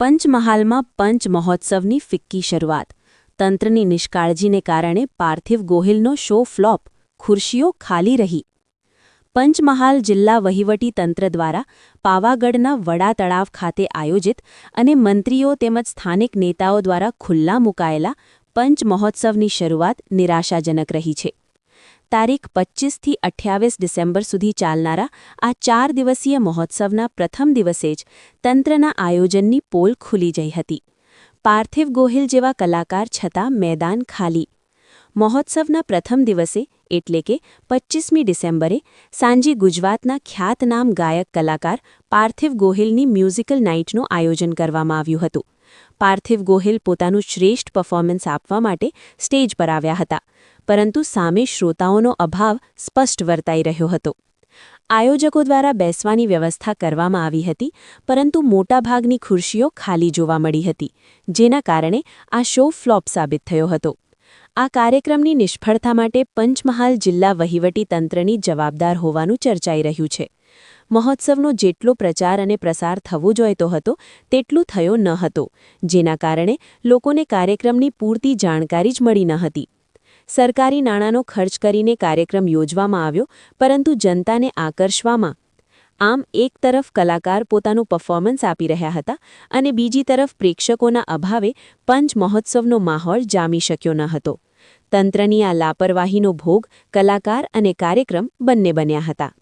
પંચમહાલમાં પંચ મહોત્સવની ફિક્કી શરૂઆત. તંત્રની નિષ્કાળજીને કારણે પાર્થિવ ગોહિલનો શો ફ્લોપ, ખુરશીઓ ખાલી રહી. પંચમહાલ જિલ્લા વહીવટી તંત્ર દ્વારા પાવાગઢના વડા તળાવ ખાતે આયોજિત અને મંત્રીઓ તેમજ સ્થાનિક નેતાઓ દ્વારા ખુલ્લા મુકાયેલા પંચ મહોત્સવની શરૂઆત નિરાશાજનક રહી છે. તારીખ પચ્ચીસથી અઠ્યાવીસ ડિસેમ્બર સુધી ચાલનારા આ ચાર દિવસીય મહોત્સવના પ્રથમ દિવસે જ તંત્રના આયોજનની પોલ ખુલી જઈ હતી. પાર્થિવ ગોહિલ જેવા કલાકાર છતાં મેદાન ખાલી. મહોત્સવના પ્રથમ દિવસે એટલે કે પચ્ચીસમી ડિસેમ્બરે સાંજે ગુજરાતના ખ્યાતનામ ગાયક કલાકાર પાર્થિવ ગોહિલની મ્યુઝિકલ નાઇટનું આયોજન કરવામાં આવ્યું હતું. પાર્થિવ ગોહિલ પોતાનું શ્રેષ્ઠ પરફોર્મન્સ આપવા માટે સ્ટેજ પર આવ્યા હતા, પરંતુ સામે શ્રોતાઓનો અભાવ સ્પષ્ટ વર્તાઈ રહ્યો હતો. આયોજકો દ્વારા બેસવાની વ્યવસ્થા કરવામાં આવી હતી, પરંતુ મોટાભાગની ખુરશીઓ ખાલી જોવા મળી હતી, જેના કારણે આ શો ફ્લોપ સાબિત થયો હતો. આ કાર્યક્રમની નિષ્ફળતા માટે પંચમહાલ જિલ્લા વહીવટી તંત્રની જવાબદાર હોવાનું ચર્ચાઈ રહ્યું છે. મહોત્સવનો જેટલો પ્રચાર અને પ્રસાર થવો જોઈતો હતો, તેટલું થયો ન હતો, જેના કારણે લોકોને કાર્યક્રમની પૂરતી જાણકારી જ મળી ન હતી. સરકારી નાણાંનો ખર્ચ કરીને કાર્યક્રમ યોજવામાં આવ્યો, પરંતુ જનતાને આકર્ષવામાં આમ એક તરફ કલાકાર પોતાનું પરફોર્મન્સ આપી રહ્યા હતા અને બીજી તરફ પ્રેક્ષકોના અભાવે પંચ મહોત્સવનો માહોલ જામી શક્યો ન હતો. તંત્રની આ લાપરવાહીનો ભોગ કલાકાર અને કાર્યક્રમ બંને બન્યા હતા.